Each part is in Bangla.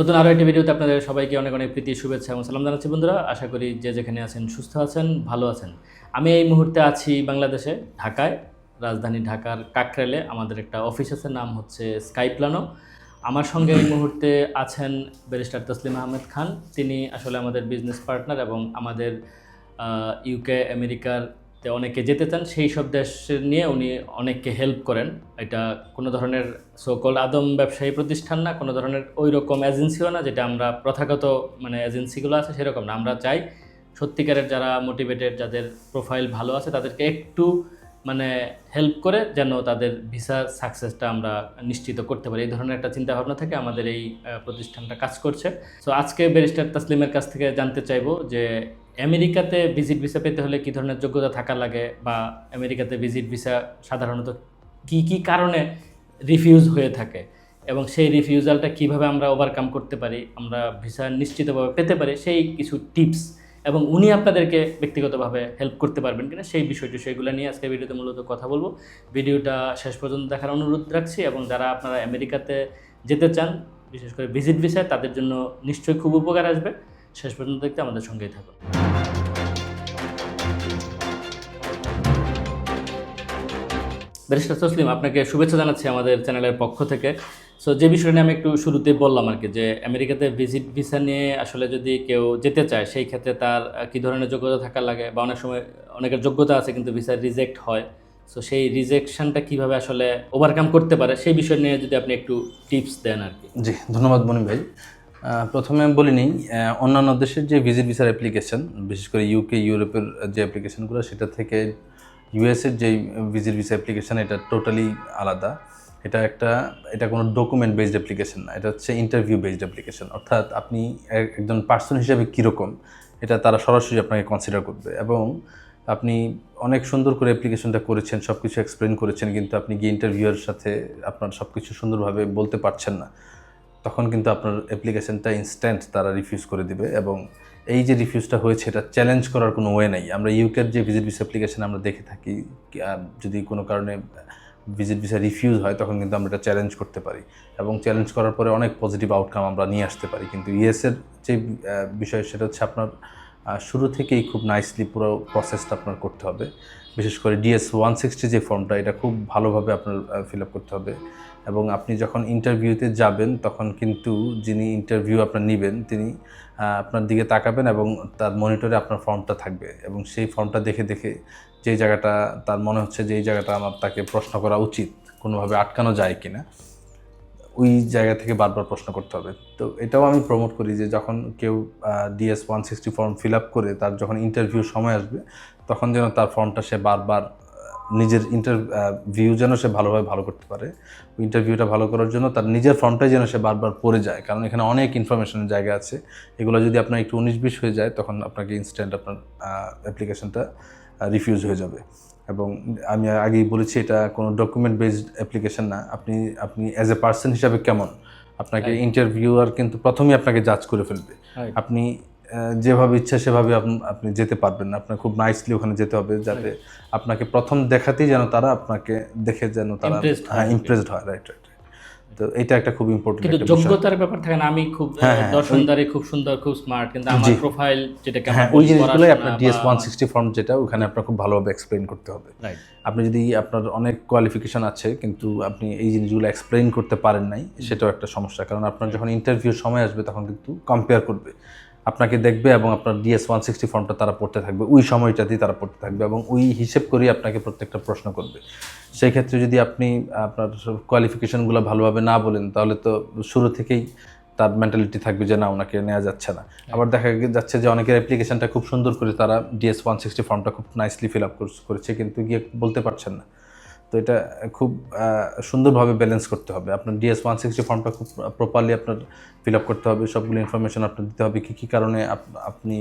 নতুন আরও একটি ভিডিওতে আপনাদের সবাইকে অনেক অনেক প্রীতি, শুভেচ্ছা এবং সালাম জানাচ্ছি বন্ধুরা। আশা করি যে যেখানে আছেন সুস্থ আছেন, ভালো আছেন। আমি এই মুহূর্তে আছি বাংলাদেশে, ঢাকায়, রাজধানী ঢাকার কাকরাইলে। আমাদের একটা অফিস আছে, নাম হচ্ছে স্কাই প্লানো আমার সঙ্গে এই মুহূর্তে আছেন ব্যারিস্টার তসলিম আহমেদ খান। তিনি আসলে আমাদের বিজনেস পার্টনার এবং আমাদের ইউকে আমেরিকার তে অনেকে যেতে চান, সেই সব দেশ নিয়ে উনি অনেককে হেল্প করেন। এটা কোনো ধরনের সকল আদম ব্যবসায়ী প্রতিষ্ঠান না, কোনো ধরনের ওই রকম এজেন্সিও না, যেটা আমরা প্রথাগত মানে এজেন্সিগুলো আছে, সেরকম না। আমরা চাই সত্যিকারের যারা মোটিভেটেড যাদের প্রোফাইল ভালো আছে, তাদেরকে একটু মানে হেল্প করে যেন তাদের ভিসা সাকসেসটা আমরা নিশ্চিত করতে পারি। এই ধরনের একটা চিন্তা ভাবনা থেকে আমাদের এই প্রতিষ্ঠানটা কাজ করছে। সো আজকে ব্যারিস্টার তাসলিমের কাছ থেকে জানতে চাইব যে, আমেরিকাতে ভিজিট ভিসা পেতে হলে কী ধরনের যোগ্যতা থাকা লাগে বা আমেরিকাতে ভিজিট ভিসা সাধারণত কি কি কারণে রিফিউজ হয়ে থাকে এবং সেই রিফিউজালটা কীভাবে আমরা ওভারকাম করতে পারি, আমরা ভিসা নিশ্চিতভাবে পেতে পারি, সেই কিছু টিপস এবং উনি আপনাদেরকে ব্যক্তিগতভাবে হেল্প করতে পারবেন কিনা সেই বিষয়টি সেইগুলো নিয়ে আজকে ভিডিওতে মূলত কথা বলব। ভিডিওটা শেষ পর্যন্ত দেখার অনুরোধ রাখছি এবং যারা আপনারা আমেরিকাতে যেতে চান, বিশেষ করে ভিজিট ভিসায় তাদের জন্য নিশ্চয়ই খুব উপকার আসবে। শেষ পর্যন্ত দেখতে আমাদের সঙ্গেই থাকুন। ব্যারিস্টার তসলিম, আপনাকে শুভেচ্ছা জানাচ্ছি আমাদের চ্যানেলের পক্ষ থেকে। সো যে বিষয়টা নিয়ে আমি একটু শুরুতেই বললাম আর কি, যে আমেরিকাতে ভিজিট ভিসা নিয়ে আসলে যদি কেউ যেতে চায়, সেই ক্ষেত্রে তার কী ধরনের যোগ্যতা থাকা লাগে? বা অনেক সময় অনেকের যোগ্যতা আছে কিন্তু ভিসা রিজেক্ট হয়। সো সেই রিজেকশনটা কীভাবে আসলে ওভারকাম করতে পারে, সেই বিষয় নিয়ে যদি আপনি একটু টিপস দেন আর কি। জি, ধন্যবাদ মনিম ভাই। প্রথমে বলে নিই অন্যান্য দেশের যে ভিজিট ভিসার অ্যাপ্লিকেশন বিশেষ করে ইউকে ইউরোপের যে অ্যাপ্লিকেশনগুলো সেটা থেকে ইউএসের যে ভিজিট ভিসা অ্যাপ্লিকেশন এটা টোটালি আলাদা। এটা একটা, এটা কোনো ডকুমেন্ট বেসড অ্যাপ্লিকেশন না, এটা হচ্ছে ইন্টারভিউ বেসড অ্যাপ্লিকেশন অর্থাৎ আপনি এক- একজন পার্সন হিসেবে কীরকম, এটা তারা সরাসরি আপনাকে কনসিডার করবে। এবং আপনি অনেক সুন্দর করে অ্যাপ্লিকেশনটা করেছেন সব কিছু এক্সপ্লেন করেছেন, কিন্তু আপনি গিয়ে ইন্টারভিউয়ের সাথে আপনার সব কিছু সুন্দরভাবে বলতে পারছেন না। তখন কিন্তু আপনার অ্যাপ্লিকেশনটা ইনস্ট্যান্ট তারা রিফিউজ করে দিবে এবং এই যে রিফিউজটা হয়েছে, এটা চ্যালেঞ্জ করার কোনো ওয়ে নাই। আমরা ইউকের যে ভিজিট ভিসা অ্যাপ্লিকেশন আমরা দেখে থাকি যদি কোনো কারণে ভিজিট ভিসা রিফিউজ হয়, তখন কিন্তু আমরা এটা চ্যালেঞ্জ করতে পারি। এবং চ্যালেঞ্জ করার পরে অনেক পজিটিভ আউটকাম আমরা নিয়ে আসতে পারি। কিন্তু ইএসের যে বিষয়, সেটা হচ্ছে আপনার শুরু থেকেই খুব নাইসলি পুরো প্রসেসটা আপনার করতে হবে। বিশেষ করে ডিএস ওয়ান সিক্সটি যে ফর্মটা এটা খুব ভালোভাবে আপনার ফিল আপ করতে হবে। এবং আপনি যখন ইন্টারভিউতে যাবেন, তখন কিন্তু যিনি ইন্টারভিউ আপনার নেবেন, তিনি আপনার দিকে তাকাবেন এবং তার মনিটরে আপনার ফর্মটা থাকবে এবং সেই ফর্মটা দেখে দেখে যেই জায়গাটা তার মনে হচ্ছে যে এই জায়গাটা আমার তাকে প্রশ্ন করা উচিত, কোনোভাবে আটকানো যায় কি না ওই জায়গা থেকে বারবার প্রশ্ন করতে হবে। তো এটাও আমি প্রমোট করি যে যখন কেউ DS one sixty form fill up করে তার যখন ইন্টারভিউ সময় আসবে, তখন যেন তার ফর্মটা সে বারবার নিজের ইন্টারভিউ যেন সে ভালোভাবে ভালো করতে পারে। ইন্টারভিউটা ভালো করার জন্য তার নিজের ফর্মটাই যেন সে বারবার পড়ে যায়। কারণ এখানে অনেক ইনফরমেশনের জায়গা আছে। এগুলো যদি আপনার একটু উনিশ বিশ হয়ে যায় তখন আপনাকে ইনস্ট্যান্ট আপনার অ্যাপ্লিকেশনটা রিফিউজ হয়ে যাবে। এবং আমি আগেই বলেছি এটা কোনো ডকুমেন্ট বেসড অ্যাপ্লিকেশন না। আপনি আপনি অ্যাজ এ পার্সন হিসাবে কেমন? আপনাকে ইন্টারভিউয়ার কিন্তু প্রথমেই আপনাকে জাজ করে ফেলবে। আপনি যেভাবে ইচ্ছা সেভাবে আপনি যেতে পারবেন না। আপনার খুব নাইসলি ওখানে যেতে হবে যাতে আপনাকে প্রথম দেখাতেই যেন তারা আপনাকে দেখে যেন তারা হ্যাঁ ইমপ্রেসড হয়। রাইট রাইট তো এটা একটা খুব ইম্পর্টেন্ট কিন্তু যোগ্যতার ব্যাপার থাকে না। আমি খুব হ্যাঁ, হ্যাঁ, দর্শনদারি খুব সুন্দর খুব স্মার্ট কিন্তু আমার প্রোফাইল যেটাকে হ্যাঁ ওই বলি, জিনিসগুলোই আপনার ডিএস বা ওয়ান আমার- সিক্সটি ফর্ম যেটা ওখানে আপনার খুব ভালোভাবে এক্সপ্লেন করতে হবে। আপনি যদি আপনার অনেক কোয়ালিফিকেশন আছে কিন্তু আপনি এই জিনিসগুলো এক্সপ্লেইন করতে পারেন নাই সেটাও একটা সমস্যা। কারণ আপনার যখন ইন্টারভিউ সময় আসবে তখন কিন্তু কম্পেয়ার করবে। আপনাকে দেখবে এবং আপনার ডিএস ওয়ান সিক্সটি ফর্মটা তারা পড়তে থাকবে। ওই সময়টাতেই তারা পড়তে থাকবে এবং ওই হিসেব করেই আপনাকে প্রত্যেকটা প্রশ্ন করবে। সেই ক্ষেত্রে যদি আপনি আপনার কোয়ালিফিকেশনগুলো ভালোভাবে না বলেন, তাহলে তো শুরু থেকেই তার মেন্টালিটি থাকবে যে, না, ওনাকে নেওয়া যাচ্ছে না। আবার দেখা যাচ্ছে যে, অনেকের অ্যাপ্লিকেশানটা খুব সুন্দর করে তারা ডিএস ওয়ান সিক্সটি ফর্মটা খুব নাইসলি ফিল আপ করেছে কিন্তু গিয়ে বলতে পারছেন না। তো এটা খুব সুন্দরভাবে ব্যালেন্স করতে হবে। আপনার ডিএস ওয়ান সিক্সটি ফর্মটা খুব প্রপারলি আপনার ফিল আপ করতে হবে সবগুলো ইনফরমেশন আপনার দিতে হবে কী কী কারণে আপ- আপনি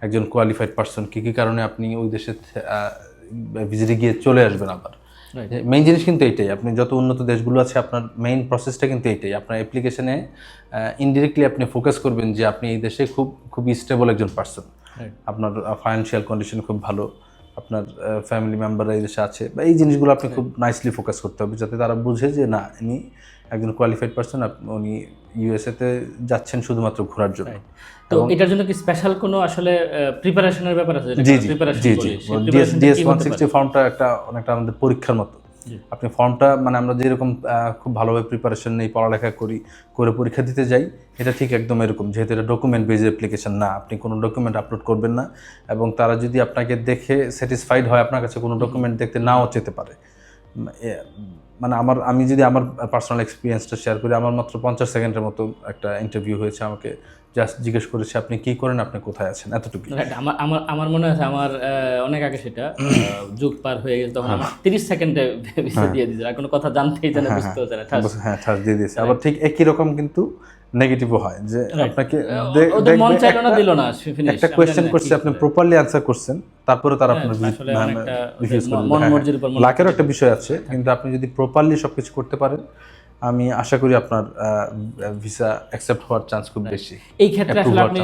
একজন কোয়ালিফাইড পার্সন কী কী কারণে আপনি ওই দেশে ভিজিটে গিয়ে চলে আসবেন আবার। মেইন জিনিস কিন্তু এইটাই আপনি যত উন্নত দেশগুলো আছে আপনার মেইন প্রসেসটা কিন্তু এইটাই আপনার অ্যাপ্লিকেশনে ইনডিরেক্টলি আপনি ফোকাস করবেন যে আপনি এই দেশে খুব খুব স্টেবল একজন পার্সন আপনার ফাইন্যান্সিয়াল কন্ডিশন খুব ভালো। আপনার ফ্যামিলি মেম্বাররা এই দেশে আছে। বা এই জিনিসগুলো আপনি খুব নাইসলি ফোকাস করতে হবে যাতে তারা বুঝে যে না ইনি একজন কোয়ালিফাইড পার্সন উনি ইউএসএতে যাচ্ছেন শুধুমাত্র ঘোরার জন্য। তো এটার জন্য কি স্পেশাল কোনো আসলে প্রিপারেশনের ব্যাপার আছে? জি জি। জি জি। ডিএস ওয়ান সিক্সটি ফর্মটা একটা অনেকটা আমাদের পরীক্ষার মতো। আপনি ফর্মটা মানে আমরা যেরকম খুব ভালোভাবে প্রিপারেশন নেই, পড়ালেখা করি, করে পরীক্ষা দিতে যাই, এটা ঠিক একদম এরকম, যেহেতু এটা ডকুমেন্ট বেজ অ্যাপ্লিকেশন না, আপনি কোনো ডকুমেন্ট আপলোড করবেন না এবং তারা যদি আপনাকে দেখে স্যাটিসফাইড হয়, আপনার কাছে কোনো ডকুমেন্ট দেখতে নাও যেতে পারে। মানে আমার, আমি যদি আমার পার্সোনাল এক্সপিরিয়েন্সটা শেয়ার করি, আমার মাত্র পঞ্চাশ সেকেন্ডের মতো একটা ইন্টারভিউ হয়েছে আমাকে জাস্ট জিজ্ঞেস করেছে আপনি কি করেন আপনি কোথায় আছেন? এতটুকু আমার আমার আমার মনে আছে আমার অনেক আগে সেটা যুগ পার হয়ে গেছে তখন আমার তিরিশ সেকেন্ডে ভিসা দিয়ে দিয়েছে। আর কোনো কথা জানতেই জানে বুঝতে হচ্ছে না হ্যাঁ। ঠাস। দিয়ে দিয়েছে। আবার ঠিক একই রকম কিন্তু নেগেটিভও হয় যে আপনাকে মন চাইলো না দিল না একটা কোয়েশ্চেন করছে আপনি প্রপারলি আনসার করছেন তারপরে তারা আপনার হ্যাঁ, ওদের মন লাখেরও একটা বিষয় আছে কিন্তু আপনি যদি প্রপারলি সবকিছু করতে পারেন আমি আশা করি আপনার ভিসা অ্যাকসেপ্ট হওয়ার চান্স খুব বেশি এই ক্ষেত্রে আসলে আপনি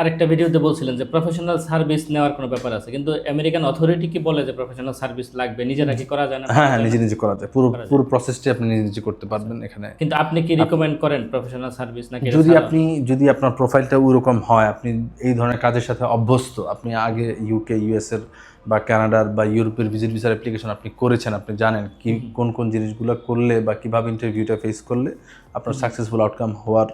আরেকটা ভিডিওতে বলছিলেন যে প্রফেশনাল সার্ভিস নেওয়ার কোনো ব্যাপার আছে কিন্তু আমেরিকান অথরিটি কি বলে যে প্রফেশনাল সার্ভিস লাগবে? নিজে নাকি করা যায় না? হ্যাঁ হ্যাঁ নিজে নিজে করা যায়। পুরো পুরো প্রসেসটি আপনি নিজে নিজে করতে পারবেন এখানে। কিন্তু আপনি কি রিকমেন্ড করেন প্রফেশনাল সার্ভিস নাকি যদি আপনি যদি আপনার প্রোফাইলটা ওরকম হয় আপনি এই ধরনের কাজের সাথে অভ্যস্ত আপনি আগে ইউকে ইউএস এর বা কানাডার বা ইউরোপের ভিজিট ভিসার অ্যাপ্লিকেশন আপনি করেছেন আপনি জানেন কি কোন কোন জিনিসগুলো করলে বা কীভাবে ইন্টারভিউটা ফেস করলে আপনার সাকসেসফুল আউটকাম হওয়ার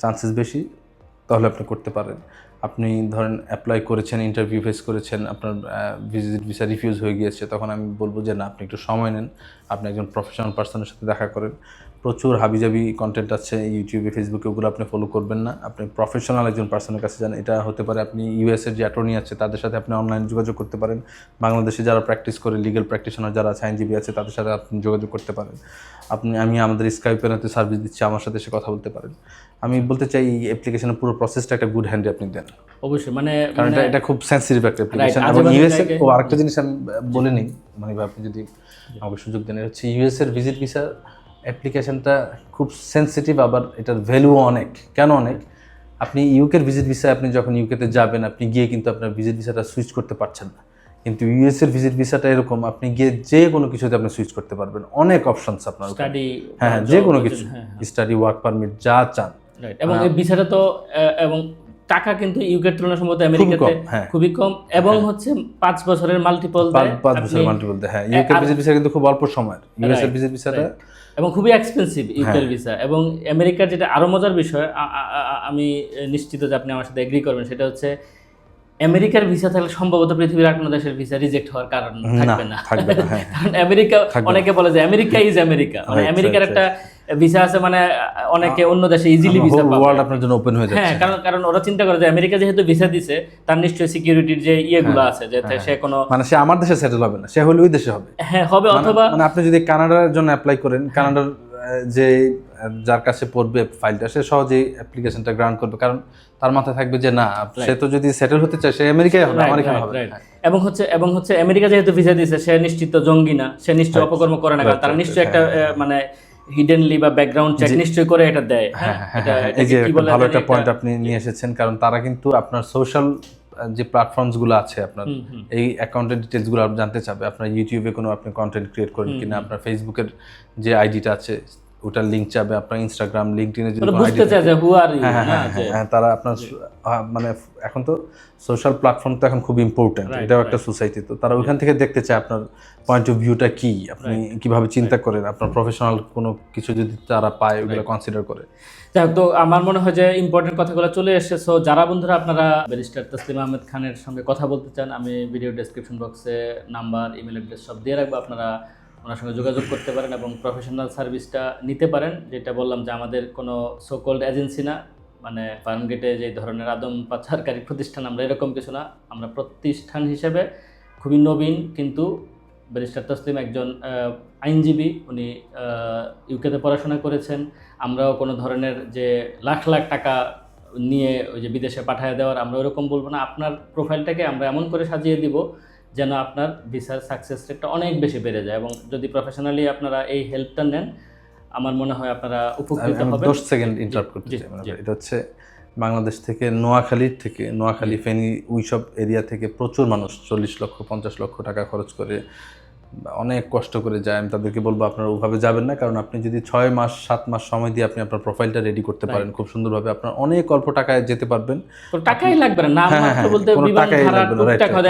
চান্সেস বেশি তাহলে আপনি করতে পারেন। আপনি ধরেন অ্যাপ্লাই করেছেন ইন্টারভিউ ফেস করেছেন আপনার ভিজিট ভিসা রিফিউজ হয়ে গিয়েছে তখন আমি বলব যে না আপনি একটু সময় নেন। আপনি একজন প্রফেশনাল পার্সনের সাথে দেখা করেন। প্রচুর হাবিজাবি কন্টেন্ট আছে ইউটিউবে ফেসবুকে ওগুলো আপনি ফলো করবেন না। আপনি প্রফেশনাল একজন পার্সনের কাছে যান। এটা হতে পারে আপনি ইউএসের যে অ্যাটর্নি আছে, তাদের সাথে আপনি অনলাইন যোগাযোগ করতে পারেন। বাংলাদেশে যারা প্র্যাকটিস করে লিগ্যাল প্র্যাকটিশনার যারা আছে, আইনজীবী আছে, তাদের সাথে আপনি যোগাযোগ করতে পারেন। আপনি, আমি আমাদের স্কাইপের হাতে সার্ভিস দিচ্ছি, আমার সাথে এসে কথা বলতে পারেন। আমি বলতে চাই, এই অ্যাপ্লিকেশনের পুরো প্রসেসটা একটা গুড হ্যান্ডে আপনি দেন। অবশ্যই মানে কারণ এটা খুব সেন্সিটিভ একটা অ্যাপ্লিকেশন এবং বাজে ইউএস এর ও আরেকটা জিনিস আমি বলে নিই মানে আপনি যদি আমাকে সুযোগ দেন হচ্ছে ইউএস এর ভিজিট ভিসা অ্যাপ্লিকেশনটা খুব সেন্সিটিভ আবার এটার ভ্যালুও অনেক। কেন অনেক? আপনি ইউকের ভিজিট ভিসা আপনি যখন ইউকেতে যাবেন আপনি গিয়ে কিন্তু আপনার ভিজিট ভিসাটা সুইচ করতে পারছেন না। কিন্তু ইউএস এর ভিজিট ভিসাটা এরকম আপনি গিয়ে যে কোনো কিছুতে আপনি সুইচ করতে পারবেন। অনেক অপশনস আপনার। স্টাডি হ্যাঁ হ্যাঁ, যে কোনো কিছু। স্টাডি ওয়ার্ক পারমিট যা চান। এবং এই ভিসাটা তো এবং টাকা কিন্তু ইউকের তুলনায় সম্ভবত আমেরিকাতে হ্যাঁ। খুবই কম এবং হচ্ছে পাঁচ বছরের মাল্টিপল পাঁচ বছরের মাল্টিপল হ্যাঁ। ইউকের ভিজিট ভিসা কিন্তু খুব অল্প সময়ের। ইউএস এর ভিজিট ভিসাটা এবং খুবই এক্সপেন্সিভ হ্যাঁ। ইউকের ভিসা এবং আমেরিকার যেটা আরও মজার বিষয় আমি নিশ্চিত যে আপনি আমার সাথে এগ্রি করবেন সেটা হচ্ছে আমেরিকার ভিসা থাকলে সম্ভবত পৃথিবীর কোনো দেশের ভিসা রিজেক্ট হওয়ার কারণ থাকবে না। থাকবে না, হ্যাঁ। কারণ আমেরিকা অনেকে বলে যে আমেরিকা ইজ আমেরিকা মানে আমেরিকার একটা ভিসা আছে মানে অনেকে অন্য দেশে ইজিলি ভিসা পাবে। ওয়ার্ল্ড আপনার জন্য ওপেন হয়ে হ্যাঁ যাচ্ছে। কারণ কারণ ওরা চিন্তা করে যে আমেরিকা যেহেতু ভিসা দিছে তার নিশ্চয়ই সিকিউরিটির যে ইয়েগুলো হ্যাঁ, আছে যাতে সে কোনো মানে সে আমার দেশে সেটেল হবে না সে হলে ওই দেশে হবে। হ্যাঁ হবে মানে- অথবা মানে আপনি যদি কানাডার জন্য অ্যাপ্লাই করেন কানাডার যে যার কাছে পড়বে ফাইলটা সে সহজেই অ্যাপ্লিকেশনটা গ্রান্ট করবে। কারণ তার মাথায় থাকবে যে না সে তো যদি সেটেল হতে চায় সে আমেরিকায় হবে আমার এখানে হবে। হ্যাঁ। এবং হচ্ছে এবং হচ্ছে আমেরিকা যেহেতু ভিসা দিয়েছে সে নিশ্চিত জঙ্গি না সে নিশ্চয় অপকর্ম করে না কারণ তারা নিশ্চয়ই একটা মানে হিডেনলি বা ব্যাকগ্রাউন্ড চেক নিশ্চয়ই করে এটা দেয় হ্যাঁ? হ্যাঁ, এটা- হ্যাঁ, এই যে ভালো একটা- পয়েন্ট আপনি নিয়ে এসেছেন কারণ তারা কিন্তু আপনার সোশ্যাল যে প্ল্যাটফর্মসগুলো আছে আপনার। এই অ্যাকাউন্টের ডিটেলসগুলো জানতে চাবে আপনার ইউটিউবে কোনো আপনি কন্টেন্ট ক্রিয়েট করেন কিনা আপনার ফেসবুকের যে আইডিটা আছে ওটার লিঙ্ক চাবে আপনার ইনস্টাগ্রাম লিঙ্কডিনে যদি বুঝতে চায় যে হু আর ইউ হ্যাঁ হ্যাঁ হ্যাঁ, হ্যাঁ, তারা আপনার মানে এখন তো সোশ্যাল প্ল্যাটফর্ম তো এখন খুব ইম্পর্টেন্ট এটাও একটা সোসাইটি তো। তারা ওইখান থেকে দেখতে চায় আপনার পয়েন্ট অফ ভিউটা কি আপনি কীভাবে চিন্তা করেন আপনার প্রফেশনাল কোনো কিছু যদি তারা পায় ওগুলো কনসিডার করে। যাই তো আমার মনে হয় যে ইম্পর্টেন্ট কথাগুলো চলে এসেছে। সো যারা বন্ধুরা আপনারা ব্যারিস্টার তসলিম আহমেদ খানের সঙ্গে কথা বলতে চান আমি ভিডিও ডেসক্রিপশন বক্সে নাম্বার ইমেল অ্যাড্রেস সব দিয়ে রাখব। আপনারা ওনার সঙ্গে যোগাযোগ করতে পারেন এবং প্রফেশনাল সার্ভিসটা নিতে পারেন, যেটা বললাম যে আমাদের কোনো সোকল্ড এজেন্সি না মানে ফার্মগেটে যে ধরনের আদম পাচারকারী প্রতিষ্ঠান আমরা এরকম কিছু না। আমরা প্রতিষ্ঠান হিসেবে খুবই নবীন, কিন্তু ব্যারিস্টার তসলিম একজন আইনজীবী, উনি ইউকেতে পড়াশোনা করেছেন। আমরাও কোনো ধরনের যে লাখ লাখ টাকা নিয়ে ওই যে বিদেশে পাঠিয়ে দেওয়ার আমরা ওরকম বলব না। আপনার প্রোফাইলটাকে আমরা এমন করে সাজিয়ে দিব যেন আপনার ভিসার সাকসেস রেটটা অনেক বেশি বেড়ে যায় এবং যদি প্রফেশনালি আপনারা এই হেল্পটা নেন আমার মনে হয় আপনারা উপকৃত হবেন। দশ সেকেন্ড ইন্টারাপ্ট করতে চাই মানে এটা হচ্ছে বাংলাদেশ থেকে নোয়াখালীর থেকে নোয়াখালী ফেনী ওইসব এরিয়া থেকে প্রচুর মানুষ চল্লিশ লক্ষ পঞ্চাশ লক্ষ টাকা খরচ করে অনেক কষ্ট করে যায় আমি তাদেরকে বলব আপনারা ওভাবে যাবেন না কারণ আপনি যদি ছয় মাস সাত মাস সময় দিয়ে আপনি আপনার প্রোফাইলটা রেডি করতে পারেন খুব সুন্দরভাবে আপনার অনেক অল্প টাকায় যেতে পারবেন টাকাই লাগবে না হ্যাঁ, হ্যাঁ, বলতে.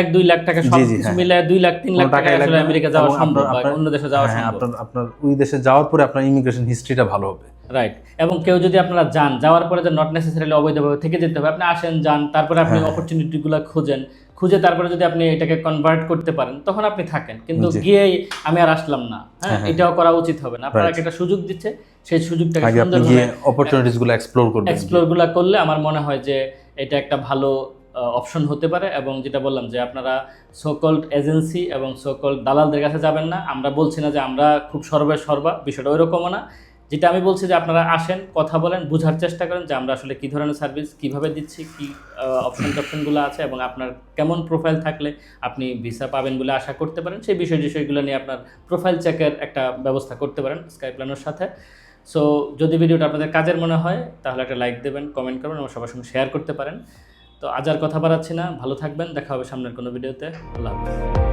এক দুই লাখ টাকা সব হ্যাঁ। মিলে দুই লাখ তিন লাখ টাকা আসলে আমেরিকা যাওয়া সম্ভব অন্য দেশে যাওয়া সম্ভব আপনার আপনার ওই দেশে যাওয়ার পরে আপনার ইমিগ্রেশন হিস্ট্রিটা ভালো হবে রাইট এবং কেউ যদি আপনারা যান যাওয়ার পরে যে নট নেসেসারিলি অবৈধভাবে থেকে যেতে হবে আপনি আসেন যান তারপরে আপনি। অপরচুনিটিগুলো খুঁজেন খুঁজে তারপরে যদি আপনি এটাকে কনভার্ট করতে পারেন তখন আপনি থাকেন। কিন্তু গিয়ে আমি আর আসলাম না। হ্যাঁ হ্যাঁ, হ্যাঁ। এটাও করা উচিত হবে না। আপনারা একটা সুযোগ দিচ্ছে সেই সুযোগটাকে সুন্দরভাবে গিয়ে অপরচুনিটিসগুলো এক্সপ্লোর করবেন। এক্সপ্লোরগুলো করলে আমার মনে হয় যে এটা একটা ভালো অপশন হতে পারে এবং যেটা বললাম যে আপনারা সোকল্ড এজেন্সি এবং সোকল্ড দালালদের কাছে যাবেন না। আমরা বলছি না যে আমরা খুব সর্বে সর্বা বিষয়টা ওইরকমও না। যেটা আমি বলছি যে আপনারা আসেন, কথা বলেন, বোঝার চেষ্টা করেন যে আমরা আসলে কী ধরনের সার্ভিস কীভাবে দিচ্ছি, কী অপশন টপশনগুলো আছে এবং আপনার কেমন প্রোফাইল থাকলে আপনি ভিসা পাবেন বলে আশা করতে পারেন। সেই বিষয় বিষয়গুলো নিয়ে আপনার প্রোফাইল চেকের একটা ব্যবস্থা করতে পারেন স্কাই প্ল্যানের সাথে। সো যদি ভিডিওটা আপনাদের কাজের মনে হয়, তাহলে একটা লাইক দেবেন কমেন্ট করবেন এবং সবার সঙ্গে শেয়ার করতে পারেন। তো আজ আর কথা বাড়াচ্ছি না, ভালো থাকবেন, দেখা হবে সামনের কোনো ভিডিওতে আল্লাহ হাফিজ।